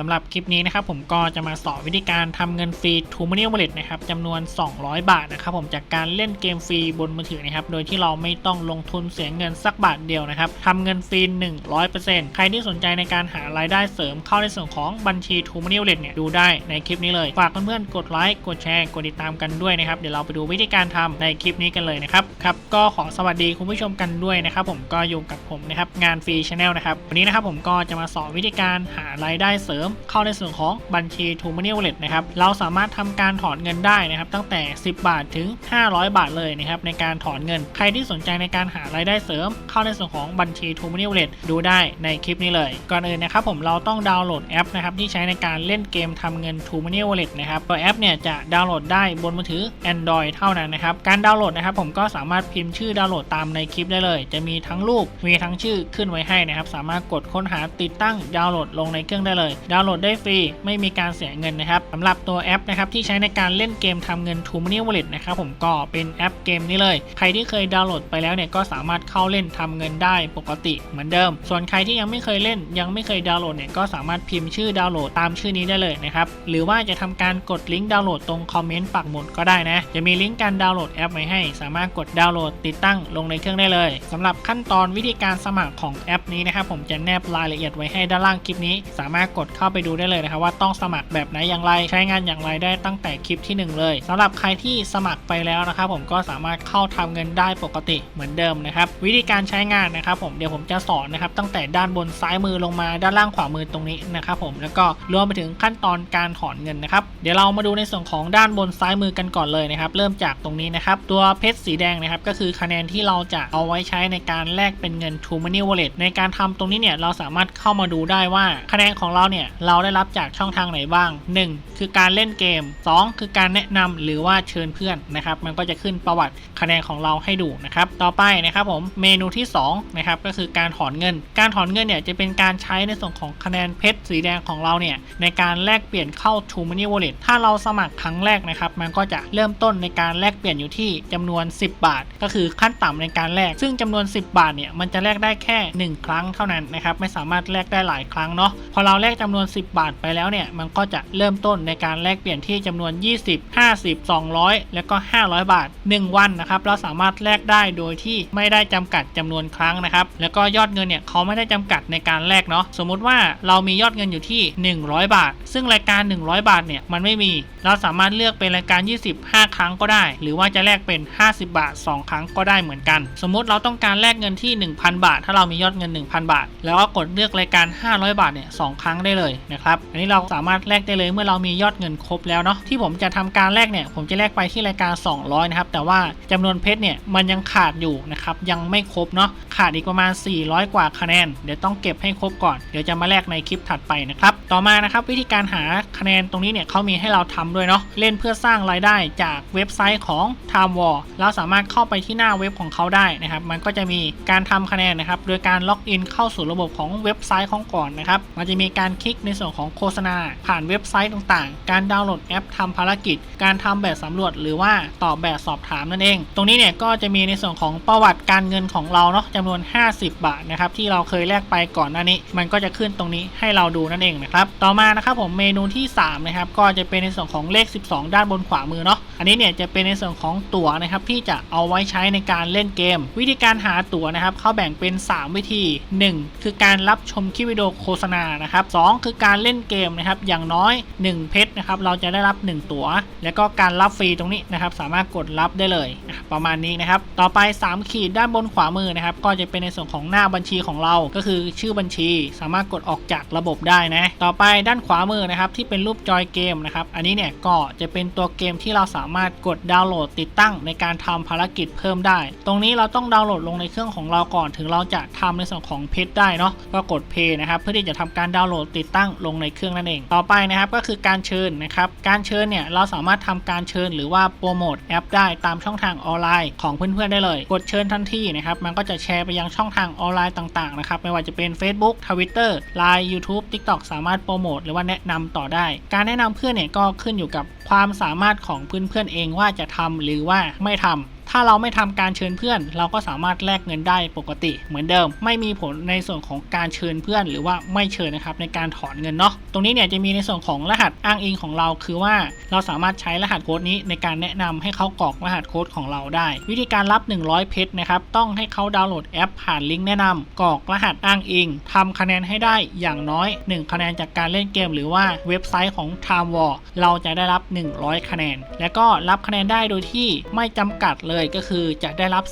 สำหรับคลิปนี้นะครับผมก็จะมาสอนวิธีการทำเงินฟรี t ูม Money Wallet นะครับจำนวน 200 บาทนะครับผมจากการเล่นเกมฟรีบนมือถือนะครับโดยที่เราไม่ต้องลงทุนเสียเงินสักบาทเดียวนะครับทำเงินฟรี 100%ใครที่สนใจในการหารายได้เสริมเข้าในส่วนของบัญชี t ูม Money Wallet เนี่ยดูได้ในคลิปนี้เลยฝากเพื่อนๆกดไลค์กดแชร์กดติดตามกันด้วยนะครับเดี๋ยวเราไปดูวิธีการทำในคลิปนี้กันเลยนะครับครับก็ขอสวัสดีคุณผู้ชมกันด้วยนะครับผมก็อยู่กับผมนะครับงานฟรีชาแนลนะครับวันนี้นะครับผมก็จะมาสอนวิธีการหารายได้เสริมเข้าในส่วนของบัญชี t ู Money Wallet นะครับเราสามารถทำการถอนเงินได้นะครับตั้งแต่ 10 บาทถึง 500 บาทเลยนะครับในการถอนเงิน ใครที่สนใจในการหารายได้เสริม เข้าในส่วนของบัญชี t ู Money Wallet ดูได้ในคลิปนี้เลย ก่อนอื่นนะครับผมเราต้องดาวน์โหลดแอปนะครับที่ใช้ในการเล่นเกมทำเงิน t ู Money Wallet นะครับตัวแอปเนี่ยจะดาวน์โหลดได้บนมือถือ Android เท่านั้นนะครับการดาวน์โหลดนะครับผมก็สามารถพิมพ์ชื่อดาวน์โหลดตามในคลิปได้เลย จะมีทั้งรูปมีทั้งชื่อขึ้นไว้ให้นะครับสามารถกดค้นหาติดตั้งดาวน์โหลดลงในเครื่องได้เลยาวน์โหลดได้ฟรี ไม่มีการเสียเงินนะครับสำหรับตัวแอปนะครับที่ใช้ในการเล่นเกมทำเงิน t ู Money Wallet นะครับผมก็เป็นแอปเกมนี้เลย ใครที่เคยดาวน์โหลดไปแล้วเนี่ยก็สามารถเข้าเล่นทำเงินได้ปกติเหมือนเดิม ส่วนใครที่ยังไม่เคยเล่น ยังไม่เคยดาวน์โหลดเนี่ยก็สามารถพิมพ์ชื่อดาวน์โหลดตามชื่อนี้ได้เลยนะครับหรือว่าจะทำการกดลิงก์ดาวน์โหลดตรงคอมเมนต์ปักหมุดก็ได้นะจะมีลิงก์การดาวน์โหลดแอปไว้ให้ สามารถกดดาวน์โหลดติดตั้งลงในเครื่องได้เลยสำหรับขั้นตอนวิธีการสมัครของแอปนี้นะครับผมจะแนบรายละเอียดไว้ให้ด้านล่างคลิปนี้ สามารถกดเข้าไปดูได้เลยนะครับว่าต้องสมัครแบบไหนอย่างไร ใช้งานอย่างไรได้ตั้งแต่คลิปที่ 1 เลยสำหรับใครที่สมัครไปแล้วนะครับผมก็สามารถเข้าทำเงินได้ปกติเหมือนเดิมนะครับวิธีการใช้งานนะครับผมเดี๋ยวผมจะสอนนะครับตั้งแต่ด้านบนซ้ายมือลงมาด้านล่างขวามือตรงนี้นะครับผมแล้วก็รวมไปถึงขั้นตอนการถอนเงินนะครับเดี๋ยวเรามาดูในส่วนของด้านบนซ้ายมือกันก่อนเลยนะครับเริ่มจากตรงนี้นะครับตัวเพชรสีแดงนะครับก็คือคะแนนที่เราจะเอาไว้ใช้ในการแลกเป็นเงิน True Money Wallet ในการทำตรงนี้เนี่ยเราสามารถเข้ามาดูได้ว่าคะแนนของเราเนี่ยเราได้รับจากช่องทางไหนบ้าง 1 คือการเล่นเกม 2 คือการแนะนำหรือว่าเชิญเพื่อนนะครับ มันก็จะขึ้นประวัติคะแนนของเราให้ดูนะครับ ต่อไปนะครับผมเมนูที่2นะครับก็คือการถอนเงิน การถอนเงินเนี่ยจะเป็นการใช้ในส่วนของคะแนนเพชรสีแดงของเราเนี่ยในการแลกเปลี่ยนเข้า True Money Wallet ถ้าเราสมัครครั้งแรกนะครับ มันก็จะเริ่มต้นในการแลกเปลี่ยนอยู่ที่จำนวน 10 บาท ก็คือขั้นต่ำในการแลกซึ่งจำนวน 10 บาทเนี่ยมันจะแลกได้แค่ 1 ครั้งเท่านั้นนะครับไม่สามารถแลกได้หลายครั้งเนาะพอเราแลกจำนวน10 บาทไปแล้วเนี่ย มันก็จะเริ่มต้นในการแลกเปลี่ยนที่จำนวน 20 50 200 แล้วก็ 500 บาท 1 วันนะครับ เราสามารถแลกได้โดยที่ไม่ได้จำกัดจำนวนครั้งนะครับ แล้วก็ยอดเงินเนี่ยเขาไม่ได้จำกัดในการแลกเนาะ สมมุติว่าเรามียอดเงินอยู่ที่ 100 บาท ซึ่งรายการ 100 บาทเนี่ยมันไม่มี เราสามารถเลือกเป็นรายการ20 5ครั้งก็ได้ หรือว่าจะแลกเป็น 50 บาท 2 ครั้งก็ได้เหมือนกัน สมมุติเราต้องการแลกเงินที่ 1,000 บาท ถ้าเรามียอดเงิน 1,000 บาท แล้วก็กดเลือกรายการ 500 บาทเนี่ยสครั้งได้เลยนะครับ อันนี้เราสามารถแลกได้เลยเมื่อเรามียอดเงินครบแล้วเนาะที่ผมจะทำการแลกเนี่ยผมจะแลกไปที่รายการ 200 นะครับ แต่ว่าจำนวนเพชรเนี่ยมันยังขาดอยู่นะครับยังไม่ครบเนาะขาดอีกประมาณ 400 กว่าคะแนน เดี๋ยวต้องเก็บให้ครบก่อนเดี๋ยวจะมาแลกในคลิปถัดไปนะครับต่อมานะครับวิธีการหาคะแนนตรงนี้เนี่ยเขามีให้เราทำด้วยเนาะเล่นเพื่อสร้างรายได้จากเว็บไซต์ของ Time War เราสามารถเข้าไปที่หน้าเว็บของเขาได้นะครับ มันก็จะมีการทำคะแนนนะครับ โดยการล็อกอินเข้าสู่ระบบของเว็บไซต์ของก่อนนะครับ มันจะมีการคลิกในส่วนของโฆษณา ผ่านเว็บไซต์ต่างๆ การดาวน์โหลดแอปทำภารกิจ การทำแบบสำรวจหรือว่าตอบแบบสอบถามนั่นเอง ตรงนี้เนี่ยก็จะมีในส่วนของประวัติการเงินของเราเนาะจำนวน 50 บาทนะครับที่เราเคยแลกไปก่อนหน้านี้ มันก็จะขึ้นตรงนี้ให้เราดูนั่นเองนะครับต่อมานะครับผมเมนูที่3นะครับก็จะเป็นในส่วนของเลข 12 ด้านบนขวามือเนาะอันนี้เนี่ยจะเป็นในส่วนของตั๋วนะครับที่จะเอาไว้ใช้ในการเล่นเกม วิธีการหาตั๋วนะครับเขาแบ่งเป็น 3 วิธี 1 คือการรับชมคลิปวิดีโอโฆษณานะครับ2คือการเล่นเกมนะครับอย่างน้อย 1 เพชรนะครับเราจะได้รับ 1 ตั๋ว แล้วก็การรับฟรีตรงนี้นะครับสามารถกดรับได้เลยประมาณนี้นะครับต่อไป 3 ขีดด้านบนขวามือนะครับก็จะเป็นในส่วนของหน้าบัญชีของเราก็คือชื่อบัญชี สามารถกดออกจากระบบได้นะต่อไปด้านขวามือนะครับที่เป็นรูปจอยเกมนะครับอันนี้เนี่ยก็จะเป็นตัวเกมที่เราสามารถกดดาวน์โหลดติดตั้งในการทำภารกิจเพิ่มได้ ตรงนี้เราต้องดาวน์โหลดลงในเครื่องของเราก่อน ถึงเราจะทำในส่วนของเพชรได้เนาะก็กดเพย์นะครับเพื่อที่จะทำการดาวน์โหลดติดตั้งลงในเครื่องนั่นเอง ต่อไปนะครับก็คือการเชิญนะครับ การเชิญเนี่ยเราสามารถทำการเชิญหรือว่าโปรโมทแอปได้ตามช่องทางออนไลน์ของเพื่อนๆได้เลย กดเชิญทันทีนะครับมันก็จะแชร์ไปยังช่องทางออนไลน์ต่างๆนะครับไม่ว่าจะเป็น Facebook Twitter Line YouTube TikTok สามารถโปรโมทหรือว่าแนะนำต่อได้ การแนะนำเพื่อนเนี่ยก็ขึ้นอยู่กับความสามารถของเพื่อนๆเองว่าจะทำหรือว่าไม่ทำ ถ้าเราไม่ทำการเชิญเพื่อน เราก็สามารถแลกเงินได้ปกติเหมือนเดิม ไม่มีผลในส่วนของการเชิญเพื่อน หรือว่าไม่เชิญนะครับในการถอนเงินเนาะตรงนี้เนี่ยจะมีในส่วนของรหัสอ้างอิงของเรา คือว่าเราสามารถใช้รหัสโค้ดนี้ในการแนะนำให้เขากรอกรหัสโค้ดของเราได้ วิธีการรับ 100 เพชรนะครับต้องให้เขาดาวน์โหลดแอปผ่านลิงก์แนะนำกรอกรหัสอ้างอิงทำคะแนนให้ได้อย่างน้อย 1 คะแนนจากการเล่นเกม หรือว่าเว็บไซต์ของ Time War เราจะได้รับ 100 คะแนน แล้วก็รับคะแนนได้โดยที่ไม่จำกัดเลยเลยก็คือจะได้รับ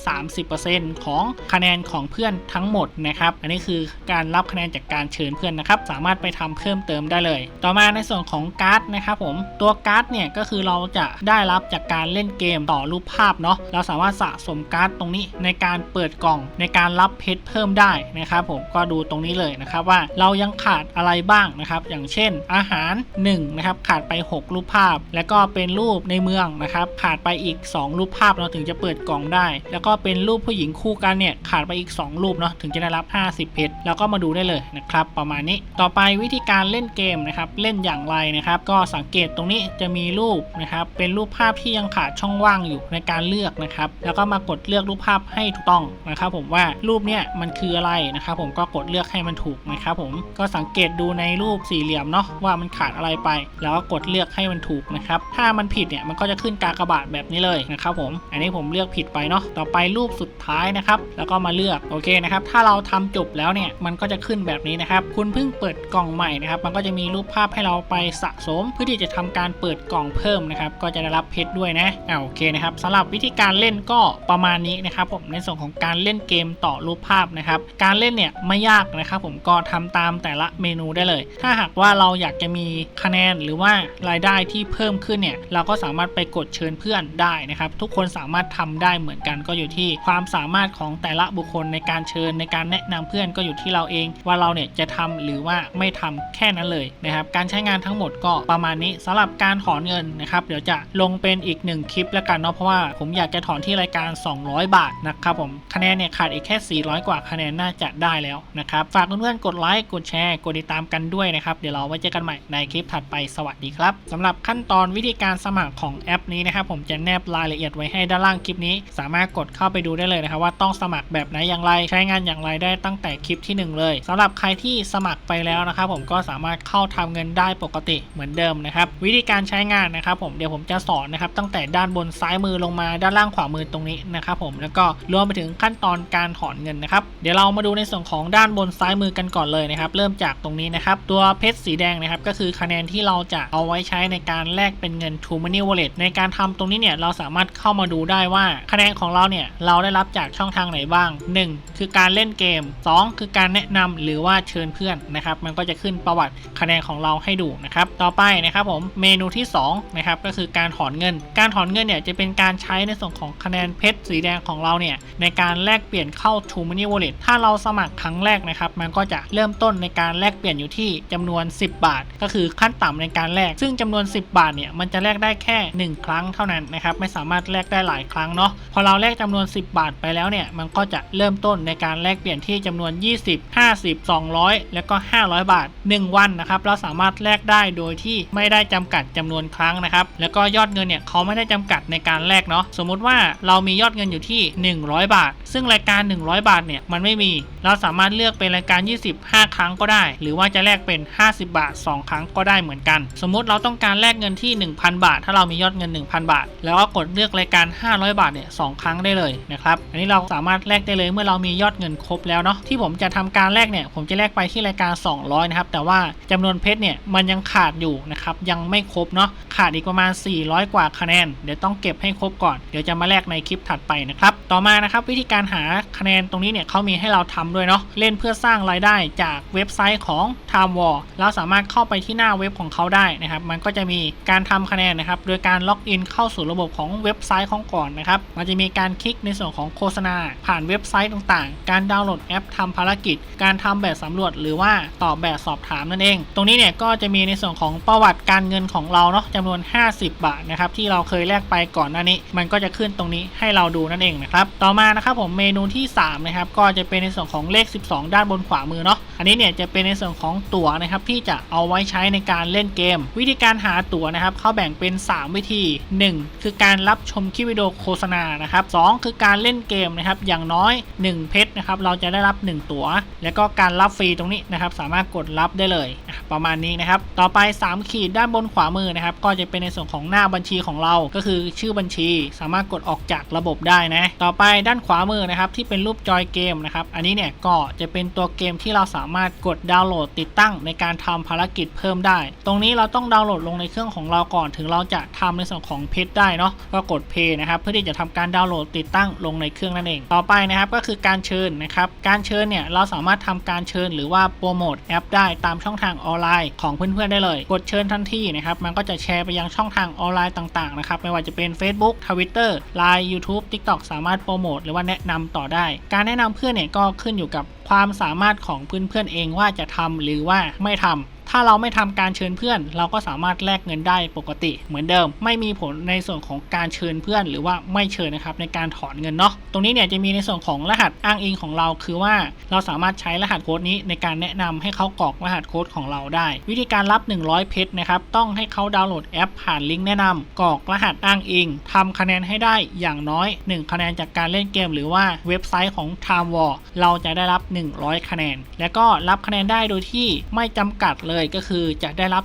30%ของคะแนนของเพื่อนทั้งหมดนะครับ อันนี้คือการรับคะแนนจากการเชิญเพื่อนนะครับ สามารถไปทำเพิ่มเติมได้เลย ต่อมาในส่วนของการ์ดนะครับผม ตัวการ์ดเนี่ยก็คือเราจะได้รับจากการเล่นเกมต่อรูปภาพเนาะ เราสามารถสะสมการ์ดตรงนี้ในการเปิดกล่องในการรับเพชรเพิ่มได้นะครับผม ก็ดูตรงนี้เลยนะครับว่าเรายังขาดอะไรบ้างนะครับ อย่างเช่น อาหาร1นะครับขาดไป 6 รูปภาพ แล้วก็เป็นรูปในเมืองนะครับขาดไปอีก 2 รูปภาพเราถึงจะจะเปิดกล่องได้ แล้วก็เป็นรูปผู้หญิงคู่กันเนี่ยขาดไปอีก 2 รูปเนาะถึงจะได้รับ 50 เพชรแล้วก็มาดูได้เลยนะครับประมาณนี้ต่อไปวิธีการเล่นเกมนะครับเล่นอย่างไรนะครับ ก็สังเกตตรงนี้จะมีรูปนะครับเป็นรูปภาพที่ยังขาดช่องว่างอยู่ในการเลือกนะครับแล้วก็มากดเลือกรูปภาพให้ถูกต้องนะครับ ผมว่ารูปเนี่ยมันคืออะไรนะครับ ผมก็กดเลือกให้มันถูกนะครับผมก็สังเกตดูในรูปสี่เหลี่ยมเนาะว่ามันขาดอะไรไป แล้วก็กดเลือกให้มันถูกนะครับถ้ามันผิดเนี่ยมันก็จะขึ้นกากบาทแบบนี้เลยนะครับผมอันนี้ผมมเลือกผิดไปเนาะต่อไปรูปสุดท้ายนะครับ แล้วก็มาเลือกโอเคนะครับ ถ้าเราทำจบแล้วเนี่ยมันก็จะขึ้นแบบนี้นะครับ คุณเพิ่งเปิดกล่องใหม่นะครับ มันก็จะมีรูปภาพให้เราไปสะสม เพื่อที่จะทำการเปิดกล่องเพิ่มนะครับ ก็จะได้รับเพชรด้วยนะอ่าโอเคนะครับสำหรับวิธีการเล่นก็ประมาณนี้นะครับ ผมในส่วนของการเล่นเกมต่อรูปภาพนะครับ การเล่นเนี่ยไม่ยากนะครับ ผมก็ทำตามแต่ละเมนูได้เลย ถ้าหากว่าเราอยากจะมีคะแนนหรือว่ารายได้ที่เพิ่มขึ้นเนี่ยเราก็สามารถไปกดเชิญเพื่อนได้นะครับ ทุกคนสามารถทำได้เหมือนกันก็อยู่ที่ความสามารถของแต่ละบุคคลในการเชิญในการแนะนำเพื่อนก็อยู่ที่เราเอง ว่าเราเนี่ยจะทำหรือว่าไม่ทำแค่นั้นเลยนะครับการใช้งานทั้งหมดก็ประมาณนี้สำหรับการถอนเงินนะครับเดี๋ยวจะลงเป็นอีกหนึ่งคลิปแล้วกันเนาะเพราะว่าผมอยากจะถอนที่รายการ 200 บาทนะครับผมคะแนนเนี่ยขาดอีกแค่ 400 กว่าคะแนนน่าจะได้แล้วนะครับฝากเพื่อนๆกดไลค์กดแชร์กดติดตามกันด้วยนะครับเดี๋ยวเราไว้เจอกันใหม่ในคลิปถัดไปสวัสดีครับสำหรับขั้นตอนวิธีการสมัครของแอปนี้นะครับผมจะแนบรายละเอียดไว้ให้ด้านล่างคลิปนี้ สามารถกดเข้าไปดูได้เลยนะครับว่าต้องสมัครแบบไหนอย่างไรใช้งานอย่างไรได้ตั้งแต่คลิปที่หนึ่งเลยสำหรับใครที่สมัครไปแล้วนะครับผมก็สามารถเข้าทำเงินได้ปกติเหมือนเดิมนะครับวิธีการใช้งานนะครับผมเดี๋ยวผมจะสอนนะครับตั้งแต่ด้านบนซ้ายมือลงมาด้านล่างขวามือตรงนี้นะครับผมแล้วก็รวมไปถึงขั้นตอนการถอนเงินนะครับเดี๋ยวเรามาดูในส่วนของด้านบนซ้ายมือกันก่อนเลยนะครับเริ่มจากตรงนี้นะครับตัวเพชรสีแดงนะครับก็คือคะแนนที่เราจะเอาไว้ใช้ในการแลกเป็นเงิน True Money Wallet ในการทำตรงนี้เนี่ยเราสามารถเข้ามาดูได้ว่าคะแนนของเราเนี่ยเราได้รับจากช่องทางไหนบ้าง 1 คือการเล่นเกม 2 คือการแนะนำหรือว่าเชิญเพื่อนนะครับมันก็จะขึ้นประวัติคะแนนของเราให้ดูนะครับต่อไปนะครับผมเมนูที่2นะครับก็คือการถอนเงิน การถอนเงินเนี่ยจะเป็นการใช้ในส่วนของคะแนนเพชรสีแดงของเราเนี่ยในการแลกเปลี่ยนเข้า True Money Wallet ถ้าเราสมัครครั้งแรกนะครับมันก็จะเริ่มต้นในการแลกเปลี่ยนอยู่ที่จำนวน 10 บาท ก็คือขั้นต่ำในการแลกซึ่งจำนวน 10 บาทเนี่ยมันจะแลกได้แค่ 1 ครั้งเท่านั้นนะครับไม่สามารถแลกได้หลายครั้งเนาะพอเราแลกจำนวน 10 บาทไปแล้วเนี่ยมันก็จะเริ่มต้นในการแลกเปลี่ยนที่จำนวน 20 50 200 แล้วก็ 500 บาท 1 วันนะครับเราสามารถแลกได้โดยที่ไม่ได้จำกัดจำนวนครั้งนะครับแล้วก็ยอดเงินเนี่ยเขาไม่ได้จำกัดในการแลกเนาะสมมุติว่าเรามียอดเงินอยู่ที่ 100 บาท ซึ่งรายการ 100 บาทเนี่ยมันไม่มี เราสามารถเลือกเป็นรายการ 25 ครั้งก็ได้ หรือว่าจะแลกเป็น 50 บาท 2 ครั้งก็ได้เหมือนกัน สมมุติเราต้องการแลกเงินที่ 1,000 บาท ถ้าเรามียอดเงิน 1,000 บาท แล้วก็กดเลือกรายการ 500 บาทเนี่ยสครั้งได้เลยนะครับ อันนี้เราสามารถแลกได้เลยเมื่อเรามียอดเงินครบแล้วเนาะ ที่ผมจะทำการแลกเนี่ย ผมจะแลกไปที่รายการ 200 นะครับ แต่ว่าจำนวนเพชรเนี่ยมันยังขาดอยู่นะครับ ยังไม่ครบเนาะ ขาดอีกประมาณ 400 กว่าคะแนน เดี๋ยวต้องเก็บให้ครบก่อน เดี๋ยวจะมาแลกในคลิปถัดไปนะครับ ต่อมานะครับวิธีการหาคะแนนตรงนี้เนี่ยเขามีให้เราทำด้วยเนาะเล่นเพื่อสร้างรายได้จากเว็บไซต์ของ Time War เราสามารถเข้าไปที่หน้าเว็บของเขาได้นะครับมันก็จะมีการทำคะแนนนะครับโดยการล็อกอินเข้าสู่ระบบของเว็บไซต์ของก่อนนะครับมันจะมีการคลิกในส่วนของโฆษณา ผ่านเว็บไซต์ต่างๆ การดาวน์โหลดแอปทำภารกิจ การทำแบบสำรวจหรือว่าตอบแบบสอบถามนั่นเอง ตรงนี้เนี่ยก็จะมีในส่วนของประวัติการเงินของเราเนาะจำนวน 50 บาทนะครับที่เราเคยแลกไปก่อนหน้านี้ มันก็จะขึ้นตรงนี้ให้เราดูนั่นเองนะครับต่อมานะครับผมเมนูที่3นะครับก็จะเป็นในส่วนของเลข 12 ด้านบนขวามือเนาะ อันนี้เนี่ยจะเป็นในส่วนของตั๋วนะครับที่จะเอาไว้ใช้ในการเล่นเกม วิธีการหาตั๋วนะครับเขาแบ่งเป็น 3 วิธี 1 คือการรับชมคลิปวิดีโอโฆษณานะครับสคือการเล่นเกมนะครับอย่างน้อย 1 เพชรนะครับเราจะได้รับ 1 ตั๋ว แล้วก็การรับฟรีตรงนี้นะครับสามารถกดรับได้เลยประมาณนี้นะครับต่อไป 3 ขีดด้านบนขวามือนะครับก็จะเป็นในส่วนของหน้าบัญชีของเราก็คือชื่อบัญชี สามารถกดออกจากระบบได้นะต่อไปด้านขวามือนะครับที่เป็นรูปจอยเกมนะครับอันนี้เนี่ยก็จะเป็นตัวเกมที่เราสามารถกดดาวน์โหลดติดตั้งในการทำภารกิจเพิ่มได้ ตรงนี้เราต้องดาวน์โหลดลงในเครื่องของเราก่อน ถึงเราจะทำในส่วนของเพจได้เนาะก็กดเพย์นะครับเพื่อที่จะทำการดาวน์โหลดติดตั้งลงในเครื่องนั่นเอง ต่อไปนะครับก็คือการเชิญนะครับการเชิญเนี่ยเราสามารถทำการเชิญหรือว่าโปรโมทแอปได้ตามช่องทางออนไลน์ของเพื่อนๆได้เลย กดเชิญทันทีนะครับมันก็จะแชร์ไปยังช่องทางออนไลน์ต่างๆนะครับไม่ว่าจะเป็น Facebook Twitter Line YouTube TikTok สามารถโปรโมทหรือว่าแนะนำต่อได้ การแนะนำเพื่อนเนี่ยก็ขึ้นอยู่กับความสามารถของเพื่อนๆเองว่าจะทำหรือว่าไม่ทำ ถ้าเราไม่ทำการเชิญเพื่อน เราก็สามารถแลกเงินได้ปกติเหมือนเดิม ไม่มีผลในส่วนของการเชิญเพื่อน หรือว่าไม่เชิญนะครับในการถอนเงินเนาะตรงนี้เนี่ยจะมีในส่วนของรหัสอ้างอิงของเรา คือว่าเราสามารถใช้รหัสโค้ดนี้ในการแนะนำให้เขากรอกรหัสโค้ดของเราได้ วิธีการรับ 100 เพชรนะครับต้องให้เขาดาวน์โหลดแอป ผ่านลิงก์แนะนำกรอกรหัสอ้างอิงทำคะแนนให้ได้อย่างน้อย 1 คะแนนจากการเล่นเกม หรือว่าเว็บไซต์ของ Time War เราจะได้รับ 100 คะแนน แล้วก็รับคะแนนได้โดยที่ไม่จำกัดเลยก็คือจะได้รับ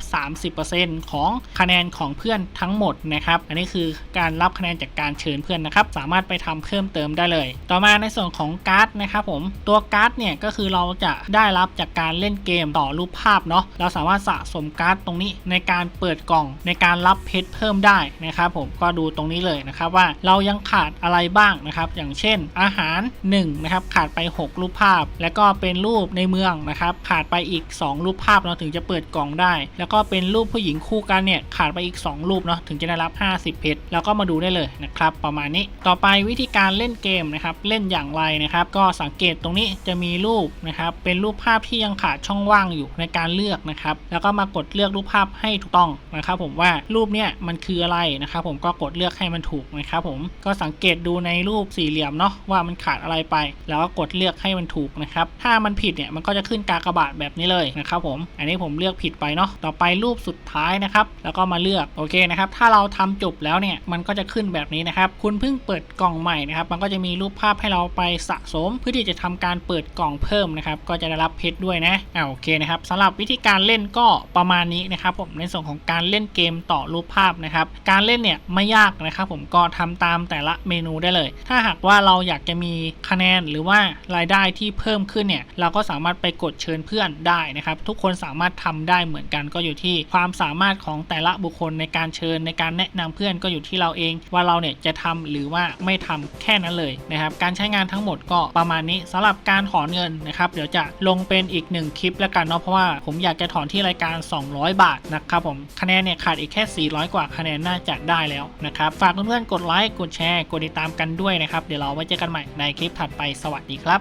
30%ของคะแนนของเพื่อนทั้งหมดนะครับ อันนี้คือการรับคะแนนจากการเชิญเพื่อนนะครับ สามารถไปทำเพิ่มเติมได้เลย ต่อมาในส่วนของการ์ดนะครับผม ตัวการ์ดเนี่ยก็คือเราจะได้รับจากการเล่นเกมต่อรูปภาพเนาะ เราสามารถสะสมการ์ดตรงนี้ในการเปิดกล่องในการรับเพชรเพิ่มได้นะครับผม ก็ดูตรงนี้เลยนะครับว่าเรายังขาดอะไรบ้างนะครับ อย่างเช่น อาหาร1นะครับขาดไป 6 รูปภาพ แล้วก็เป็นรูปในเมืองนะครับ ขาดไปอีก 2 รูปภาพเราถึงจะจะเปิดกล่องได้ แล้วก็เป็นรูปผู้หญิงคู่กันเนี่ยขาดไปอีก 2 รูปเนาะถึงจะได้รับ 50 เพชรแล้วก็มาดูได้เลยนะครับประมาณนี้ต่อไปวิธีการเล่นเกมนะครับเล่นอย่างไรนะครับ ก็สังเกตตรงนี้จะมีรูปนะครับเป็นรูปภาพที่ยังขาดช่องว่างอยู่ในการเลือกนะครับแล้วก็มากดเลือกรูปภาพให้ถูกต้องนะครับ ผมว่ารูปเนี่ยมันคืออะไรนะครับ ผมก็กดเลือกให้มันถูกนะครับ ผมก็สังเกตดูในรูปสี่เหลี่ยมเนาะว่ามันขาดอะไรไป แล้วก็กดเลือกให้มันถูกนะครับ ถ้ามันผิดเนี่ยมันก็จะขึ้นกากบาทแบบนี้เลยนะครับ ผม อันนี้ผมมเลือกผิดไปเนาะต่อไปรูปสุดท้ายนะครับ แล้วก็มาเลือกโอเคนะครับ ถ้าเราทำจบแล้วเนี่ยมันก็จะขึ้นแบบนี้นะครับ คุณเพิ่งเปิดกล่องใหม่นะครับ มันก็จะมีรูปภาพให้เราไปสะสม เพื่อที่จะทำการเปิดกล่องเพิ่มนะครับ ก็จะได้รับเพชรด้วยนะอ่าโอเคนะครับสำหรับวิธีการเล่นก็ประมาณนี้นะครับ ผมในส่วนของการเล่นเกมต่อรูปภาพนะครับ การเล่นเนี่ยไม่ยากนะครับ ผมก็ทำตามแต่ละเมนูได้เลย ถ้าหากว่าเราอยากจะมีคะแนนหรือว่ารายได้ที่เพิ่มขึ้นเนี่ยเราก็สามารถไปกดเชิญเพื่อนได้นะครับ ทุกคนสามารถทำได้เหมือนกันก็อยู่ที่ความสามารถของแต่ละบุคคลในการเชิญในการแนะนำเพื่อนก็อยู่ที่เราเอง ว่าเราเนี่ยจะทำหรือว่าไม่ทำแค่นั้นเลยนะครับการใช้งานทั้งหมดก็ประมาณนี้สำหรับการถอนเงินนะครับเดี๋ยวจะลงเป็นอีกหนึ่งคลิปแล้วกันเนาะเพราะว่าผมอยากจะถอนที่รายการ 200 บาทนะครับผมคะแนนเนี่ยขาดอีกแค่ 400 กว่าคะแนนน่าจะได้แล้วนะครับฝากเพื่อนๆกดไลค์กดแชร์กดติดตามกันด้วยนะครับเดี๋ยวเราไว้เจอกันใหม่ในคลิปถัดไปสวัสดีครับ